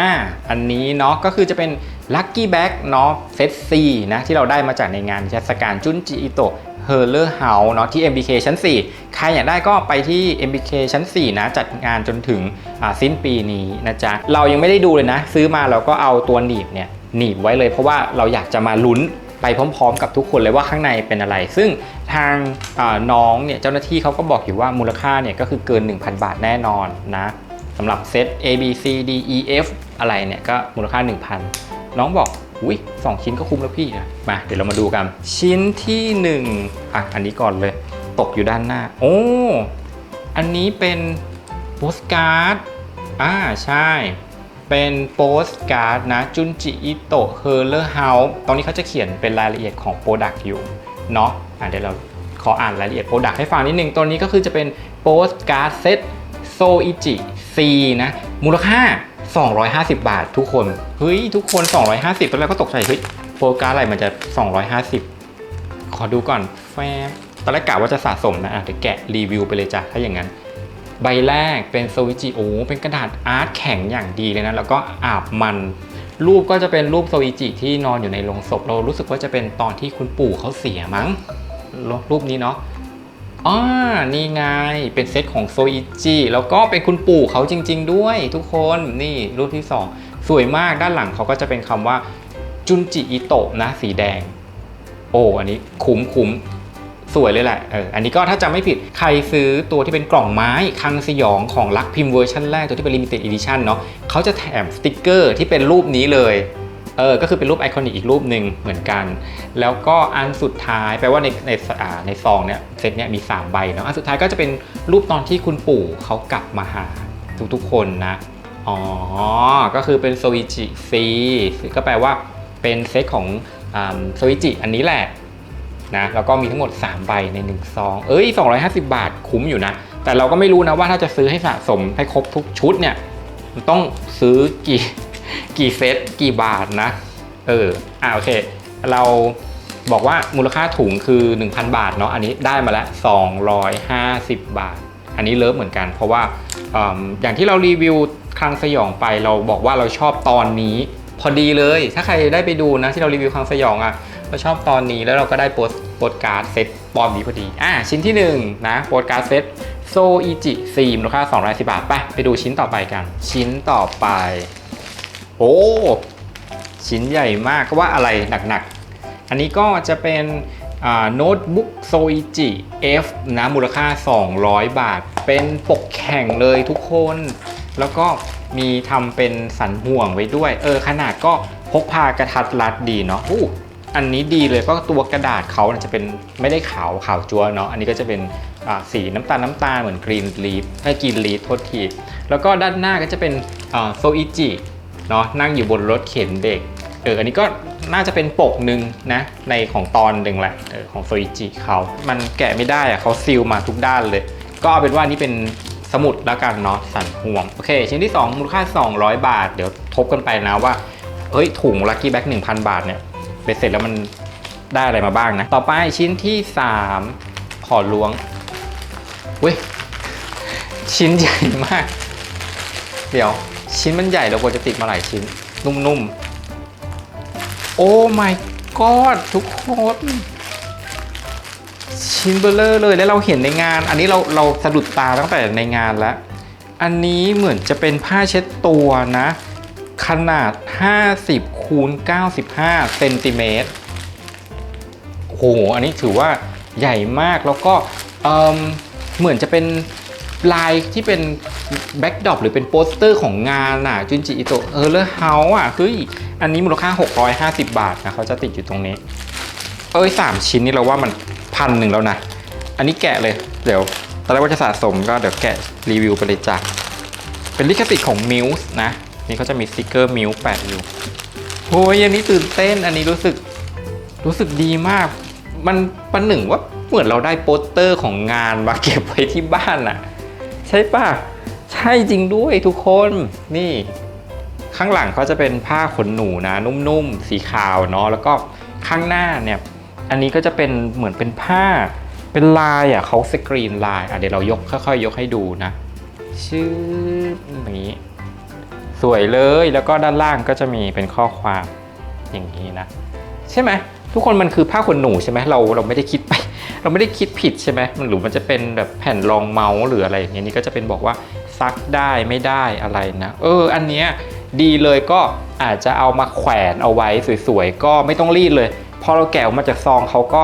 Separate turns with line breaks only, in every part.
อ่าอันนี้เนาะก็คือจะเป็น Lucky Bag เนาะเซต C นะที่เราได้มาจากในงานเทศกาลจุนจิอิโตะเฮอร์เลอร์เฮาเนาะที่ MBK ชั้น 4 ใครอยากได้ก็ไปที่ MBK ชั้น 4 นะ จัดงานจนถึงสิ้นปีนี้นะจ๊ะ เรายังไม่ได้ดูเลยนะ ซื้อมาเราก็เอาตัวหนีบเนี่ยหนีบไว้เลยเพราะว่าเราอยากจะมาลุ้นไปพร้อมๆ กับทุกคนเลยว่าข้างในเป็นอะไร ซึ่งทางน้องเนี่ยเจ้าหน้าที่เขาก็บอกอยู่ว่ามูลค่าเนี่ยก็คือเกิน 1,000 บาทแน่นอนนะำหรับเซต A B C D E F อะไรเนี่ยก็มูลค่า 1,000 น้องบอกอุ้ยสองชิ้นก็คุ้มแล้วพี่นะมาเดี๋ยวเรามาดูกัน ชิ้นที่หนึ่งอะ อันนี้ก่อนเลย ตกอยู่ด้านหน้า โอ้อันนี้เป็นโปสการ์ดอ่าใช่ เป็นโปสการ์ดนะจุนจิอิโตะเฮอร์เลอร์เฮาส์ตรงนี้เขาจะเขียนเป็นรายละเอียดของโปรดักต์อยู่เนาะอะเดี๋ยวเราขออ่านรายละเอียดโปรดักต์ให้ฟังนิดนึงตัวนี้ก็คือจะเป็นโปสการ์ดเซตโซอิจิ ซีนะมูลค่า 250 บาททุกคนเฮ้ยทุกคน 250ตอนแรกก็ตกใจเฮ้ยโปรการ์ดอะไรมันจะ 250 ขอดูก่อนแฟบตอนแรกกะว่าจะสะสมนะอะเดี๋ยวแกะรีวิวไปเลยจ้ะถ้าอย่างนั้น ใบแรกเป็นโซอิจิโอเป็นกระดาษอาร์ตแข็งอย่างดีเลยนะแล้วก็อาบมันรูปก็จะเป็นรูปโซอิจิที่นอนอยู่ในโรงศพเรารู้สึกว่าจะเป็นตอนที่คุณปู่เขาเสียมั้งรูปนี้เนาะ อ่านี่ไง เป็นเซตของโซอิจิแล้วก็เป็นคุณปู่เขาจริง ๆ ด้วยทุกคนนี่รูปที่ 2 สวยมากด้านหลังเขาก็จะเป็นคำว่าจุนจิอิโตะนะสีแดง โอ้อันนี้คุ้มคุ้มสวยเลยแหละเอออันนี้ก็ถ้าจำไม่ผิดใครซื้อตัวที่เป็นกล่องไม้คังสยองของลักพิมพ์เวอร์ชันแรกตัวที่เป็น limited edition เนาะเขาจะแถมสติกเกอร์ที่เป็นรูปนี้เลย เออ ก็คือเป็นรูปไอคอนิกอีกรูปหนึ่งเหมือนกัน แล้วก็อันสุดท้ายแปลว่าในในอ่าในซองเนี้ยเซตเนี้ยมี 3 ใบเนาะ อันสุดท้ายก็จะเป็นรูปตอนที่คุณปู่เขากลับมาหาทุกๆคนนะ อ๋อ ก็คือเป็นโซอิจิซีก็แปลว่าเป็นเซตของโซอิจิอันนี้แหละนะแล้วก็มีทั้งหมด 3 ใบใน1ซองเอ้ย 250 บาทคุ้มอยู่นะ แต่เราก็ไม่รู้นะว่าถ้าจะซื้อให้สะสมให้ครบทุกชุดเนี่ย มันต้องซื้อกี่ กี่เซตกี่บาทนะ เอออ่าโอเค เราบอกว่ามูลค่าถุงคือ 1,000 บาทเนาะอันนี้ได้มาแล้ว 250 บาท อันนี้เลิฟเหมือนกัน เพราะว่าออย่างที่เรารีวิวคลังสยองไปเราบอกว่าเราชอบตอนนี้ พอดีเลย ถ้าใครได้ไปดูนะที่เรารีวิวคลังสยองอะ่ะเราชอบตอนนี้แล้วเราก็ได้โปสโปสการ์ดเซตปอมนี้พอดีอะชิ้นที่1นะโปสการ์ดเซตโซอิจิซีมูลค่า210บาทไปไปดูชิ้นต่อไปกัน ชิ้นต่อไป โอ้ชิ้นใหญ่มากก็ว่าอะไรหนักๆ อันนี้ก็จะเป็นโน้ตบุ๊กโซอิจิ F นะมูลค่า 200 บาท เป็นปกแข่งเลยทุกคน แล้วก็มีทำเป็นสันห่วงไว้ด้วย เออ ขนาดก็พกพากระทัดรัดดีเนาะอู้อันนี้ดีเลยเพราะตัวกระดาษเขาจะเป็นไม่ได้ขาวขาวจัวเนาะอันนี้ก็จะเป็นสีน้ำตาลน้ำตาลเหมือนกรีนลีฟให้กรีนลีฟโทษที แล้วก็ด้านหน้าก็จะเป็นโซอิจิ เนาะนั่งอยู่บนรถเข็นเด็กเอออันนี้ก็น่าจะเป็นปกหนึ่งนะในของตอนหนึ่งแหละออของโซอิจิเขามันแกะไม่ได้อะเขาซีลมาทุกด้านเลย ก็เอาเป็นว่านี่เป็นสมุดแล้วกันเนาะสันห่วงโอเค ชิ้นที่ 2 มูลค่า 200 บาท เดี๋ยวทบกันไปนะว่าเฮ้ยถุงลั c กี้แบ็ก1,000บาทเนี่ยเบ็ดเสร็จแล้วมันได้อะไรมาบ้างนะ ต่อไปชิ้นที่ 3 ขอล้วงเว้ยชิ้นใหญ่มาก เดี๋ยว ชิ้นมันใหญ่เราควรจะติดมาหลายชิ้น นุ่มๆ โอ้ my god ทุกคนชิ้นเบลเลอร์เลยแล้วเราเห็นในงาน อันนี้เราเราสะดุดตาตั้งแต่ในงานแล้ว อันนี้เหมือนจะเป็นผ้าเช็ดตัวนะ ขนาด 50คูณ95เซนติเมตรโอ้โหอันนี้ถือว่าใหญ่มากแล้วก็เเหมือนจะเป็น ลายที่เป็นแบ็กดรอปหรือเป็นโปสเตอร์ของงานน่ะจุนจิอิโตะเออเลอร์เฮาส์อะเฮ้ยอันนี้มูลค่า 650 บาทนะเขาจะติดอยู่ตรงนี้ เอ้ยสามชิ้นนี่เราว่ามันพันหนึ่งแล้วนะ อันนี้แกะเลย เดี๋ยวตอนแรกว่าจะสะสมก็เดี๋ยวแกะรีวิวไปเลยจ้ะเป็นลิขสิทธิ์ของมิวส์นะ นี่เขาจะมีสติกเกอร์มิวส์แปะอยู่โอ้ยอันนี้ตื่นเต้นอันนี้รู้สึกรู้สึกดีมาก มันประหนึ่งว่าเหมือนเราได้โปสเตอร์ของงานมาเก็บไว้ที่บ้านอะ ใช่ปะใช่จริงด้วยทุกคนนี่ข้างหลังเขาจะเป็นผ้าขนหนูนะนุ่มๆ สีขาวเนาะแล้วก็ข้างหน้าเนี่ยอันนี้ก็จะเป็นเหมือนเป็นผ้า เป็นลายอะเขาสกรีนลายอะเดี๋ยวเรายกค่อยๆ ยกให้ดูนะ ชื่อนี้สวยเลยแล้วก็ด้านล่างก็จะมีเป็นข้อความอย่างนี้นะ ใช่ไหมทุกคนมันคือผ้าขนหนูใช่ไหมเราเราไม่ได้คิดไป เราไม่ได้คิดผิดใช่ไหมมันหรือมันจะเป็นแบบแผ่นรองเมาส์หรืออะไรอย่างเงี้ยนี่ก็จะเป็นบอกว่าซักได้ไม่ได้อะไรนะเออ อันเนี้ยดีเลยก็อาจจะเอามาแขวนเอาไว้สวยๆก็ไม่ต้องรีดเลยพอเราแกะออกมาจากซองเขาก็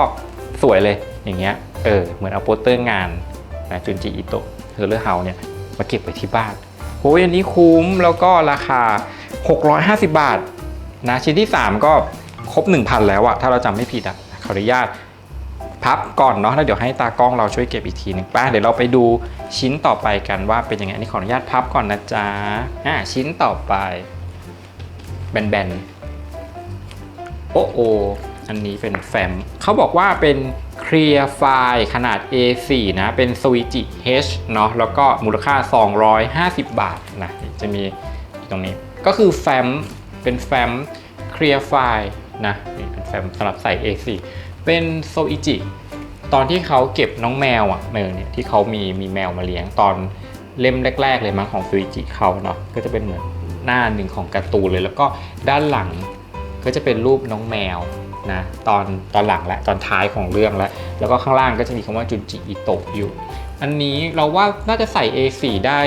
สวยเลยอย่างเงี้ยเออเหมือนเอาโปสเตอร์งานนะจุนจิอิโตะเฮอร์เลอร์เฮาเนี่ยมาเก็บไว้ที่บ้านโอ้ยอันนี้คุ้มแล้วก็ราคา 650 บาทนะชิ้นที่ 3 ก็ครบ 1,000 แล้วอะถ้าเราจำไม่ผิดอะขออนุญาต พับก่อนเนาะแล้วเดี๋ยวให้ตากล้องเราช่วยเก็บอีกทีหนึงป้าเดี๋ยวเราไปดูชิ้นต่อไปกันว่าเป็นยังไงนี่ขออนุญาตพับก่อนนะจ๊ะอ่าชิ้นต่อไป แบนๆ โอ้โออันนี้เป็นแฟ้มเขาบอกว่าเป็นเคลียร์ไฟล์ขนาด A4 นะ เป็น Switch เนาะแล้วก็มูลค่า 250 บาทนะจะมีตรงนี้ก็คือแฟ้มเป็นแฟ้มเคลียร์ไฟล์นะนี่เป็นแฟ้มสำหรับใส่ A4 เป็นโซอิจิตอนที่เขาเก็บน้องแมวอะแมวเนี่ยที่เขามีมีแมวมาเลี้ยงตอนเล่มแรก ๆ เลยมั้งของโซอิจิเขาเนาะก็จะเป็นเหมือนหน้าหนึ่งของการ์ตูนเลย แล้วก็ด้านหลังก็จะเป็นรูปน้องแมวนะตอนตอนหลังและตอนท้ายของเรื่องแล้ว แล้วก็ข้างล่างก็จะมีคำว่าจุนจิอิโตะอยู่ อันนี้เราว่าน่าจะใส่ A4 ได้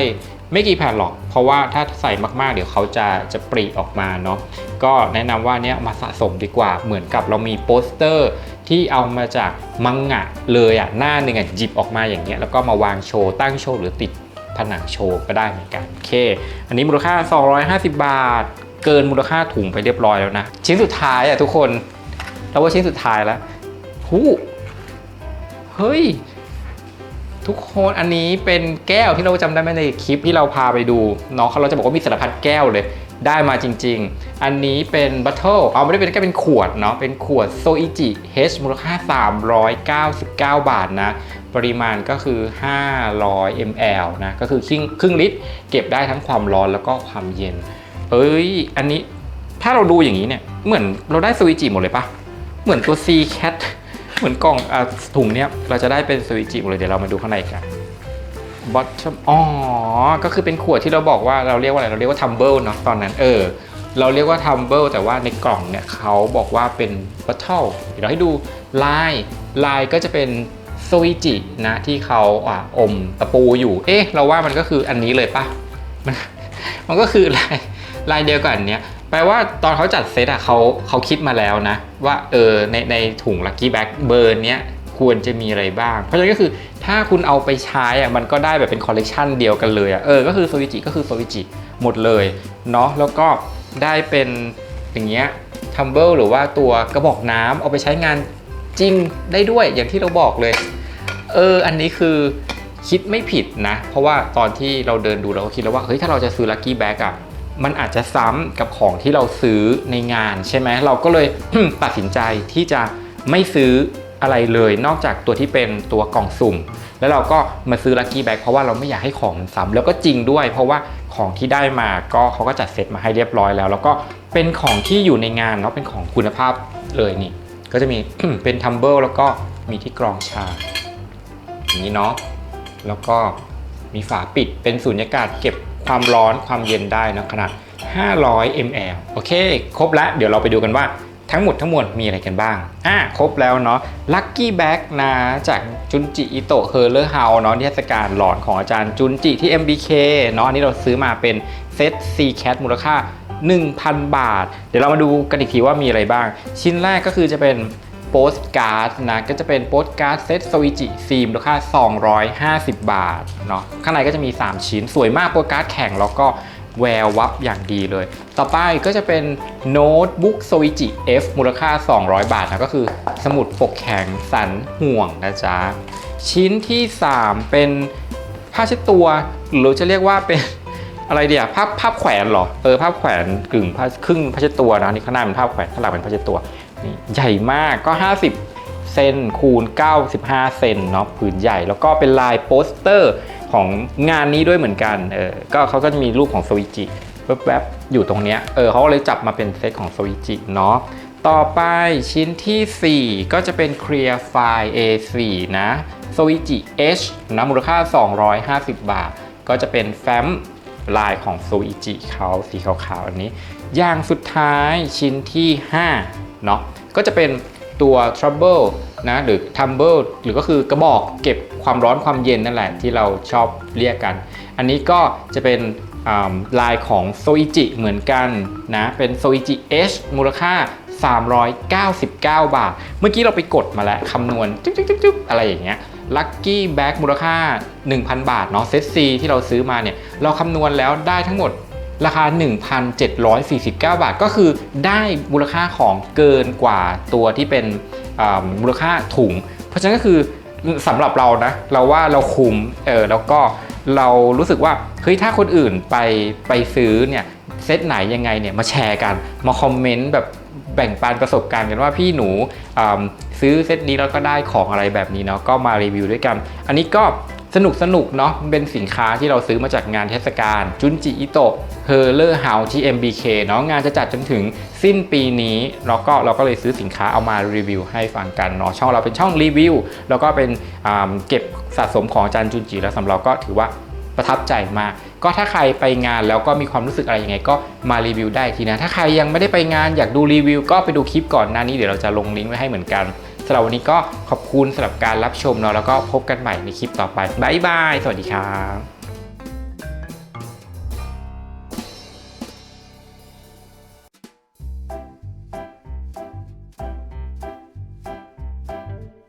ไม่กี่แผ่นหรอก เพราะว่าถ้าใส่มากๆ เดี๋ยวเขาจะจะปริออกมาเนาะก็แนะนำว่าเนี้ยมาสะสมดีกว่าเหมือนกับเรามีโปสเตอร์ที่เอามาจากมังงะเลยอะหน้าหนึ่งอะหยิบออกมาอย่างเงี้ยแล้วก็มาวางโชว์ตั้งโชว์หรือติดผนังโชว์ก็ได้เหมือนกันโอเค อันนี้มูลค่า 250 บาท เกินมูลค่าถุงไปเรียบร้อยแล้วนะ ชิ้นสุดท้ายอะทุกคน เราว่าชิ้นสุดท้ายแล้วหูเฮ้ย ทุกคนอันนี้เป็นแก้วที่เราจำได้ไหมในคลิปที่เราพาไปดูเนาะเราจะบอกว่ามีสารพัดแก้วเลยได้มาจริง ๆ อันนี้เป็นบัตเทิลเอาไม่ได้เป็นแก้วเป็นขวดเนาะ เป็นขวดโซอิจิ H มูลค่า 399 บาทนะ ปริมาณก็คือ 500 ml นะ ก็คือครึ่งครึ่งลิตร เก็บได้ทั้งความร้อนแล้วก็ความเย็น เอ้ย อันนี้ถ้าเราดูอย่างนี้เนี่ย เหมือนเราได้โซอิจิหมดเลยปะเหมือนตัว C cat เหมือนกล่องอะถุงเนี้ยเราจะได้เป็นสวิจิหมดเลยเดี๋ยวเรามาดูข้างในกัน bottom อ๋อ ก็คือเป็นขวดที่เราบอกว่าเราเรียกว่าอะไร เราเรียกว่า tumble เนาะตอนนั้น เออ เราเรียกว่า tumble แต่ว่าในกล่องเนี่ยเขาบอกว่าเป็น bottle เดี๋ยวเราให้ดูลายลายก็จะเป็นสวิจินะที่เขาอะอมตะปูอยู่ เอ๊ะ เราว่ามันก็คืออันนี้เลยปะมันมันก็คือลายลายเดียวกันเนี้ย แปลว่าตอนเขาจัดเซตอะเขาเขาคิดมาแล้วนะ ว่าเออในในถุงลั c กี้แบ็กเบอร์เนี้ยควรจะมีอะไรบ้าง เพราะฉะนั้นก็คือถ้าคุณเอาไปใช้อะมันก็ได้แบบเป็นคอลเลกชันเดียวกันเลยอะเออก็คือโซวิจิก็คือโซวิจิหมดเลยเนาะแล้วก็ได้เป็นอย่างเงี้ยทัมเบิลหรือว่าตัวกระบอกน้ำเอาไปใช้งานจริงได้ด้วยอย่างที่เราบอกเลย เอออันนี้คือคิดไม่ผิดนะ เพราะว่าตอนที่เราเดินดูเราก็คิดแล้วว่าเฮ้ยถ้าเราจะซื้อลั c กี้แบ็กอะ มันอาจจะซ้ำกับของที่เราซื้อในงานใช่ไหมเราก็เลยตัดสินใจที่จะไม่ซื้ออะไรเลยนอกจากตัวที่เป็นตัวกล่องสุ่ม แล้วเราก็มาซื้อลั c กี้แบ็เพราะว่าเราไม่อยากให้ของมันซ้ำแล้วก็จริงด้วย เพราะว่าของที่ได้มาก็เขาก็จัดเซตมาให้เรียบร้อยแล้ว แล้วก็เป็นของที่อยู่ในงานเนาะเป็นของคุณภาพเลยนี่ ก็จะมีเป็นทัมเบิลแล้วก็มีที่กรองชาอย่างนี้เนาะแล้วก็มีฝาปิดเป็นสูญญากาศเก็บ ความร้อนความเย็นได้นะขนาด 500 ml โอเค ครบแล้วเดี๋ยวเราไปดูกันว่าทั้งหมดทั้งมวลมีอะไรกันบ้าง อะครบแล้วเนาะ Lucky Bag นะ จากจุนจิอิโตะเฮอร์เลอร์เฮาเนาะนิทรรศการหลอนของอาจารย์จุนจิที่ MBK เนาะ อันนี้เราซื้อมาเป็นเซต C Cat มูลค่า 1,000 บาท เดี๋ยวเรามาดูกันอีกทีว่ามีอะไรบ้าง ชิ้นแรกก็คือจะเป็น โปสการ์ดนะก็จะเป็นโปสการ์ดเซตสวิจิฟิล์มมูลค่า250 บาทเนาะข้างในก็จะมี 3 ชิ้นสวยมากโปสการ์ดแข็งแล้วก็แวววับอย่างดีเลย ต่อไปก็จะเป็นโน้ตบุ๊กสวิจิ F มูลค่า 200 บาทนะก็คือสมุดปกแข็งสันห่วงนะจ๊ะ ชิ้นที่ 3 เป็นผ้าเช็ดตัว หรือจะเรียกว่าเป็นอะไรเดียวภาพภาพแขวนหรอ เออภาพแขวนกึ่งผ้าครึ่งผ้าเช็ดตัวนะนี่ข้างหน้าเป็นภาพแขวนข้างหลังเป็นผ้าเช็ดตัว นี่ใหญ่มากก็ 50 เซนคูณ 95 เซนเนาะผืนใหญ่ แล้วก็เป็นลายโปสเตอร์ของงานนี้ด้วยเหมือนกันเออก็เขาก็จะมีรูปของสวิจิแวบๆอยู่ตรงเนี้ยเออเขาก็เลยจับมาเป็นเซตของสวิจิเนาะต่อไปชิ้นทีสี่4 ก็จะเป็น Clear File A4 นะ s w i t c h H นะมูลค่า 250 บาท ก็จะเป็นแฟ้มลายของโซอิจิเขาสีขาวๆอันนี้ อย่างสุดท้ายชิ้นที่ 5 เนาะก็จะเป็นตัว trouble นะหรือ tumble หรือก็คือกระบอกเก็บความร้อนความเย็นนั่นแหละที่เราชอบเรียกกัน อันนี้ก็จะเป็นลายของโซอิจิเหมือนกันนะเป็นโซอิจิ H มูลค่า 399 บาท เมื่อกี้เราไปกดมาแล้วคำนวณจุ๊บจุ๊บจุ๊บจุ๊บอะไรอย่างเงี้ยลัคกี้แบ็กมูลค่า 1,000 บาทเนาะเซตซีที่เราซื้อมาเนี่ย เราคำนวณแล้วได้ทั้งหมด ราคา 1,749 บาท ก็คือได้มูลค่าของเกินกว่าตัวที่เป็นมูลค่าถุง เพราะฉะนั้นก็คือสำหรับเรานะ เราว่าเราคุ้มเออแล้วก็เรารู้สึกว่าเฮ้ยถ้าคนอื่นไปไปซื้อเนี่ยเซตไหนยังไงเนี่ยมาแชร์กันมาคอมเมนต์แบบแบ่งปันประสบการณ์กันว่าพี่หนูซื้อเซตนี้แล้วก็ได้ของอะไรแบบนี้เนาะก็มารีวิวด้วยกัน อันนี้ก็ สนุกสนุกเนาะเป็นสินค้าที่เราซื้อมาจากงานเทศกาลจุนจิอิโตะเฮอร์เลอร์เฮาที่ MBK เนาะงานจะจัดจนถึงสิ้นปีนี้แล้วก็เราก็เลยซื้อสินค้าเอามารีวิวให้ฟังกันเนาะช่องเราเป็นช่องรีวิวแล้วก็เป็นเก็บสะสมของจารย์จุนจิแล้วสำหรับเราก็ถือว่าประทับใจมากก็ถ้าใครไปงานแล้วก็มีความรู้สึกอะไรยังไงก็มารีวิวได้ทีนะ ถ้าใครยังไม่ได้ไปงานอยากดูรีวิวก็ไปดูคลิปก่อนหน้านี้เดี๋ยวเราจะลงลิงก์ไว้ให้เหมือนกัน สำหรับวันนี้ก็ขอบคุณสำหรับการรับชมเนาะแล้วก็พบกันใหม่ในคลิปต่อไปบ๊ายบายสวัสดีครับ